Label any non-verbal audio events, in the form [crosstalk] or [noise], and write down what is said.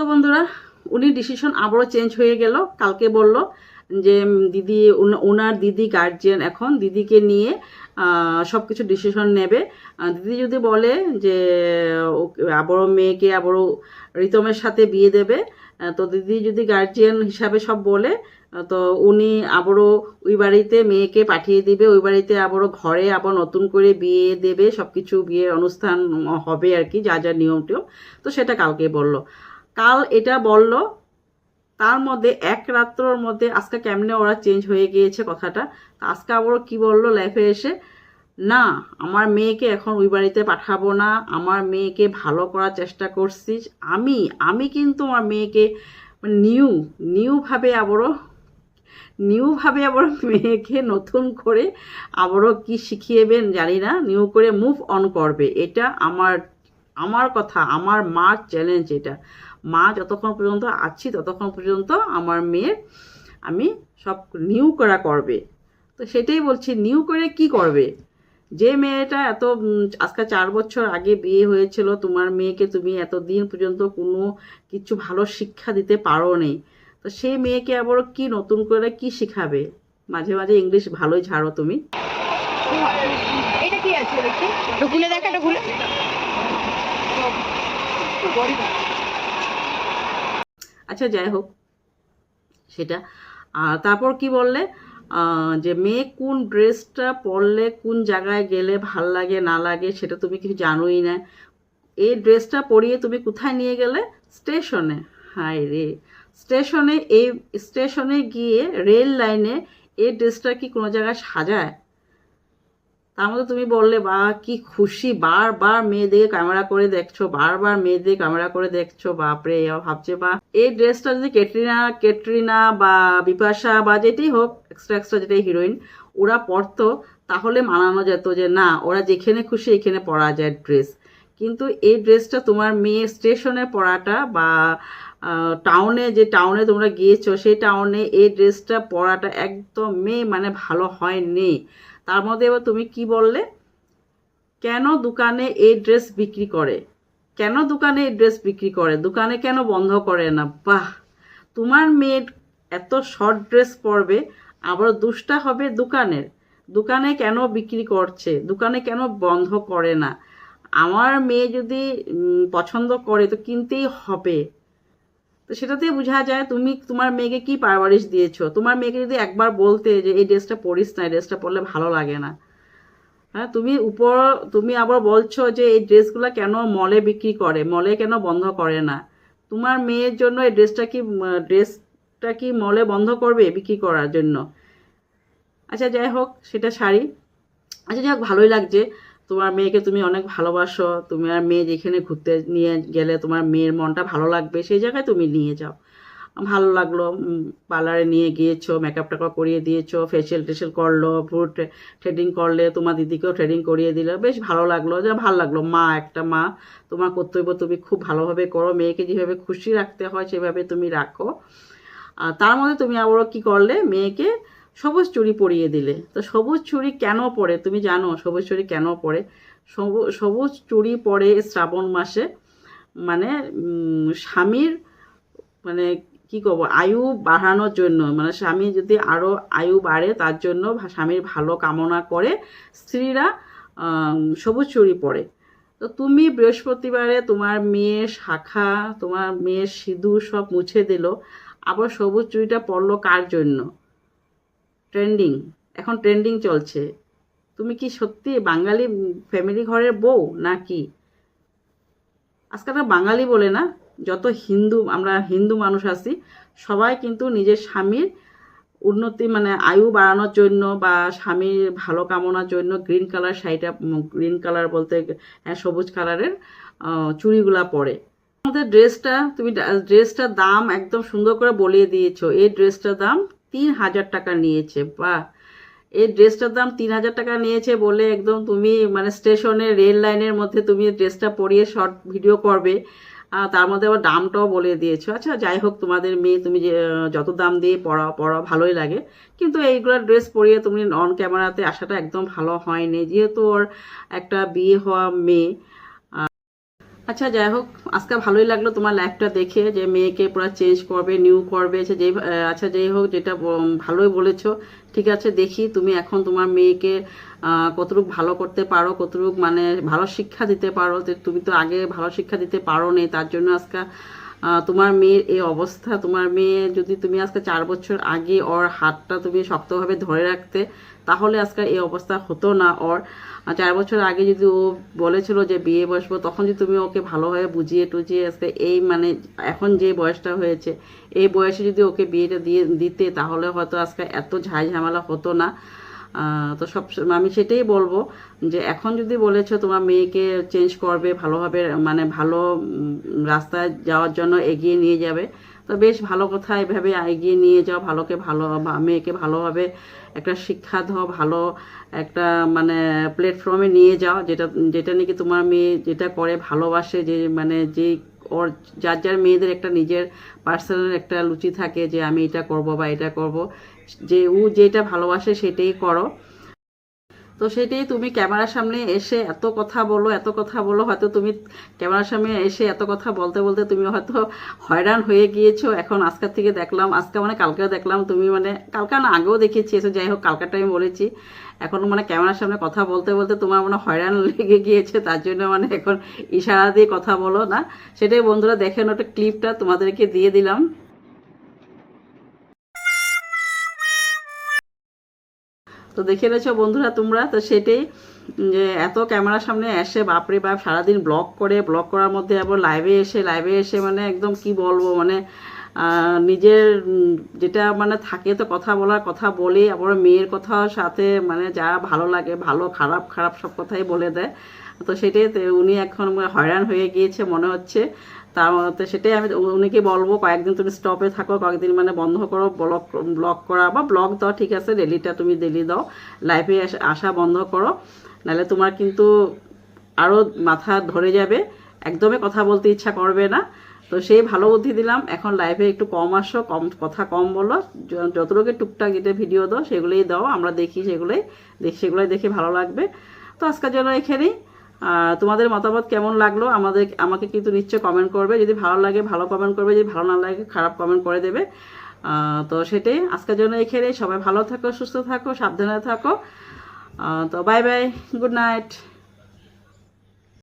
তো বন্ধুরা, উনি ডিসিশন আবারও চেঞ্জ হয়ে গেল। কালকে বলল যে দিদি ওনার দিদি গার্জিয়ান এখন। দিদিকে নিয়ে সব কিছু ডিসিশন নেবে। দিদি যদি বলে যে আবারও মেয়েকে আবারও রিতমের সাথে বিয়ে দেবে তো দিদি যদি গার্জিয়ান হিসাবে সব বলে তো উনি আবারও ওই বাড়িতে মেয়েকে পাঠিয়ে দিবে। ওই বাড়িতে আবারও ঘরে আবার নতুন করে বিয়ে দেবে। সব কিছু বিয়ে অনুষ্ঠান হবে আর কি, যা যা নিয়ম টিয়ম তো সেটা কালকে বলল। কাল এটা বলল, তার মধ্যে এক রাত্রর মধ্যে আজকে কেমনে ওরা চেঞ্জ হয়ে গিয়েছে কথাটা। আজকে আবার কি বলল লাইফে এসে? না, আমার মেয়েকে এখন ওই বাড়িতে পাঠাবো না, আমার মেয়েকে ভালো করার চেষ্টা করছিস আমি আমি কিন্তু আমার মেয়েকে নিউ নিউভাবে আবারও নিউভাবে আবার মেয়েকে নতুন করে আবারও কি শিখিয়েবেন জানি না নিউ করে মুভ অন করবে। এটা আমার আমার কথা, আমার মার চ্যালেঞ্জ এটা। মা যতক্ষণ পর্যন্ত আছি, ততক্ষণ পর্যন্ত আমার মেয়ের আমি সব নিউ করা করবে। তো সেটাই বলছি নিউ করে কি করবে? যে মেয়েটা এত আজকে চার বছর আগে বিয়ে হয়েছিল, তোমার মেয়েকে তুমি এতদিন পর্যন্ত কোনো কিছু ভালো শিক্ষা দিতে পারো নি তো সেই মেয়েকে আবার কি নতুন করে কি শিখাবে? মাঝে মাঝে ইংলিশ ভালোই ঝাড়ো তুমি। এটা কি আছে দেখি? খুলে দেখা খুলে। আচ্ছা যাই হোক, সেটা। তারপর কি বললে? যে মেয়ে কোন ড্রেসটা পরলে, কোন জায়গায় গেলে ভালো লাগে, না লাগে, সেটা তুমি কিছু জানোই না। এই ড্রেসটা পরিয়ে তুমি কোথায় নিয়ে গেলে? স্টেশনে। হায় রে। স্টেশনে এই, স্টেশনে গিয়ে রেল লাইনে এই ড্রেসটা কি কোনো জায়গায় সাজায়? তার মধ্যে তুমি বললে, বা, কি খুশি, বারবার মেয়েদের ক্যামেরা করে দেখছ, বারবার মেয়েদের ক্যামেরা করে দেখছ, বাপরে ভাবছে, বা, এই ড্রেসটা যদি ক্যাটরিনা ক্যাটরিনা বা বিপাশা বা যেটাই হোক এক্সট্রা এক্সট্রা যেটাই হিরোইন ওরা পরতো, তাহলে মানানো যেত যে, না, ওরা যেখানে খুশি এখানে পরা যায় ড্রেস কিন্তু এই ড্রেসটা তোমার মেয়ে স্টেশনে পরাটা বা টাউনে যে টাউনে তোমরা গিয়েছো, সেই টাউনে এই ড্রেসটা পরাটা একদমই মানে ভালো হয়নি। তার মধ্যে এবার তুমি কি বললে? কেন দোকানে এই ড্রেস বিক্রি করে? কেন দোকানে এই ড্রেস বিক্রি করে? দোকানে কেন বন্ধ করে না? বাহ! তোমার মেয়ের এত শর্ট ড্রেস পরবে, আবার দুষ্টা হবে দোকানের। দোকানে কেন বিক্রি করছে? দোকানে কেন বন্ধ করে না? আমার মেয়ে যদি পছন্দ করে তো কিনতেই হবে। তো সেটাতে বোঝা যায় তুমি, তোমার মেয়েকে কি পারভারিশ দিয়েছ? তোমার মেয়েকে যদি একবার বলতে যে, এই ড্রেসটা পরিস না, এই ড্রেসটা পরলে ভালো লাগে না। হ্যাঁ তুমি উপর, তুমি আবার বলছো যে, এই ড্রেসগুলো কেন মলে বিক্রি করে? মলে কেন বন্ধ করে না? তোমার মেয়ের জন্য এই ড্রেসটা কি ড্রেসটা কি মলে বন্ধ করবে বিক্রি করার জন্য? আচ্ছা যাই হোক, সেটা শাড়ি। আচ্ছা যাই হোক, ভালোই লাগছে। তোমার মেয়েকে তুমি অনেক ভালোবাসো, তুমি আর মেয়ে যেখানে ঘুরতে নিয়ে গেলে তোমার মেয়ের মনটা ভালো লাগবে, সেই জায়গায় তুমি নিয়ে যাও। ভালো লাগল পার্লারে নিয়ে গিয়েছো মেকআপ টেকআপ করিয়ে দিয়েছ ফেসিয়াল টেসিয়াল করল ভ্রু থ্রেডিং করলে তোমার দিদিকেও থ্রেডিং করিয়ে দিলে, বেশ ভালো লাগল, যে ভালো লাগল। মা, একটা মা, তোমার কর্তব্য তুমি খুব ভালোভাবে করো, মেয়েকে যেভাবে খুশি রাখতে হয় সেভাবে তুমি রাখো। আর তার মধ্যে তুমি আবারও কি করলে? মেয়েকে সবুজ চুড়ি পরিয়ে দিলে। তো সবুজ চুড়ি কেন পরে? তুমি জানো সবুজ চুড়ি কেন পরে? সবু- সবুজ চুড়ি পরে শ্রাবণ মাসে মানে স্বামীর মানে কি করব? আয়ু বাড়ানোর জন্য। মানে স্বামী যদি আরও আয়ু বাড়ে, তার জন্য স্বামীর ভালো কামনা করে স্ত্রীরা সবুজ চুড়ি পরে। তো তুমি বৃহস্পতিবারে তোমার মেয়ের শাখা, তোমার মেয়ের সিঁদুর সব মুছে দিল। আবার সবুজ চুড়িটা পরলো কার জন্য? ট্রেন্ডিং, এখন ট্রেন্ডিং চলছে। তুমি কি সত্যি বাঙালি ফ্যামিলি ঘরের বউ নাকি? আজকাল বাঙালি বলে না, যত হিন্দু, আমরা হিন্দু মানুষ আছি, সবাই কিন্তু নিজের স্বামীর উন্নতি মানে আয়ু বাড়ানোর জন্য বা স্বামীর ভালো কামনার জন্য গ্রিন কালার শাড়িটা গ্রিন কালার বলতে হ্যাঁ সবুজ কালারের চুড়িগুলা পরে। আমাদের ড্রেসটা তুমি ড্রেসটার দাম একদম সুন্দর করে বলিয়ে দিয়েছ। এই ড্রেসটার দাম তিন হাজার টাকা নিয়েছে, বাহ। এই ড্রেসটার দাম তিন হাজার টাকা নিয়েছে বলে একদম তুমি মানে স্টেশনে রেল লাইনের মধ্যে তুমি ড্রেসটা পরিয়ে শর্ট ভিডিও করবে। তার মধ্যে আবার দামটাও বলে দিয়েছ। আচ্ছা যাই হোক, তোমাদের মেয়ে তুমি যে যত দাম দিয়ে পড়া পড়া ভালোই লাগে। কিন্তু এইগুলো ড্রেস পরিয়ে তুমি অন ক্যামেরাতে আসাটা একদম ভালো হয়নি। যেহেতু ওর একটা বিয়ে হওয়া মেয়ে আচ্ছা যাই হোক, আজকে ভালোই লাগল তোমার লাইফটা দেখে, যে মেয়েকে পুরো চেঞ্জ করবে নিউ করবে আচ্ছা যেই আচ্ছা যেই হোক, যেটা ভালোই বলেছ। ঠিক আছে, দেখি তুমি এখন তোমার মেয়েকে কতটুকু ভালো করতে পারো, কতটুকু মানে ভালো শিক্ষা দিতে পারো। তুমি তো আগে ভালো শিক্ষা দিতে পারো নেই তার জন্য আজকে তোমার মেয়ের এই অবস্থা, তোমার মেয়ে যদি তুমি আজকে চার বছর আগে ওর হাতটা তুমি শক্তভাবে ধরে রাখতে, তাহলে আজকে এই অবস্থা হতো না। ওর চার বছর আগে যদি ও বলেছিল যে বিয়ে বসবো, তখন যদি তুমি ওকে ভালোভাবে বুঝিয়ে টুজিয়ে আজকে এই মানে এখন যে বয়সটা হয়েছে, এই বয়সে যদি ওকে বিয়েটা দিয়ে দিতে, তাহলে হয়তো আজকে এত ঝাই ঝামেলা হতো না। তো সব আমি সেটাই বলব যে এখন যদি বলেছ তোমার মেয়েকে চেঞ্জ করবে, ভালোভাবে মানে ভালো রাস্তায় যাওয়ার জন্য এগিয়ে নিয়ে যাবে, তো বেশ ভালো কথা এভাবে এগিয়ে নিয়ে যাও, ভালোকে ভালো মেয়েকে ভালোভাবে একটা শিক্ষা দাও, ভালো একটা মানে প্ল্যাটফর্মে নিয়ে যাও, যেটা যেটা নাকি তোমার মেয়ে যেটা করে, ভালোবাসে, যে মানে যে ওর যার যার মেয়েদের একটা নিজের পার্সোনাল একটা লুচি থাকে যে আমি এটা করব বা এটা করব, যে ও যেটা ভালোবাসে সেটাই করো। তো সেটাই তুমি ক্যামেরার সামনে এসে এত কথা বলো, এত কথা বলো, হয়তো তুমি ক্যামেরার সামনে এসে এত কথা বলতে বলতে তুমি হয়তো হয়রান হয়ে গিয়েছো। এখন আজকের থেকে দেখলাম, আজকে মানে কালকেও দেখলাম, তুমি মানে কালকে না, আগেও দেখেছি এসে যাই হোক কালকাটা আমি বলেছি। এখন মানে ক্যামেরার সামনে কথা বলতে বলতে তোমার মানে হয়রান [laughs] লেগে গিয়েছে, তার জন্য মানে এখন ইশারা দিয়ে কথা বলো না। সেটাই বন্ধুরা, দেখেন ওটা ক্লিপটা তোমাদেরকে দিয়ে দিলাম। তো দেখে রয়েছো বন্ধুরা তোমরা? তো সেটাই, যে এত ক্যামেরার সামনে এসে, বাপরে বাপ, সারাদিন ব্লগ করে ব্লগ করার মধ্যে আবার লাইভে এসে লাইভে এসে মানে একদম কি বলব মানে নিজের, যেটা মানে থাকে তো কথা বলার কথা বলি আবার মেয়ের কথা সাথে মানে যা ভালো লাগে, ভালো, খারাপ খারাপ সব কথাই বলে দেয়। তো সেটাই তো উনি এখন হয়রান হয়ে গিয়েছে, মনে হচ্ছে। তার মধ্যে সেটাই আমি উনিকে বলব, কয়েকদিন তুমি স্টপে থাকো, কয়েকদিন মানে বন্ধ করো ব্লক ব্লক করা বা ব্লগ দাও, ঠিক আছে ডেলিটা তুমি ডেলি দাও লাইফে আসা বন্ধ করো। নাহলে তোমার কিন্তু আরও মাথা ধরে যাবে, একদমই কথা বলতে ইচ্ছা করবে না। তো সেই ভালো বুদ্ধি দিলাম, এখন লাইভে একটু কম আসো, কম, কথা কম বলো যতটুকু টুকটাক যেটা ভিডিও দাও, সেগুলোই দাও, আমরা দেখি সেগুলোই দেখি সেগুলোই দেখে ভালো লাগবে। তো আজকের জন্য এখানেই। তোমাদের মতামত কেমন লাগল? আমাদের, আমাকে কিন্তু নিশ্চয় কমেন্ট করবে। যদি ভালো লাগে, ভালো কমেন্ট করবে। যদি ভালো না লাগে, খারাপ কমেন্ট করে দেবে। তো সেটাই। আজকের জন্য এখানে সবাই ভালো থাকো, সুস্থ থাকো, সাবধানে থাকো। তো বাই বাই গুড নাইট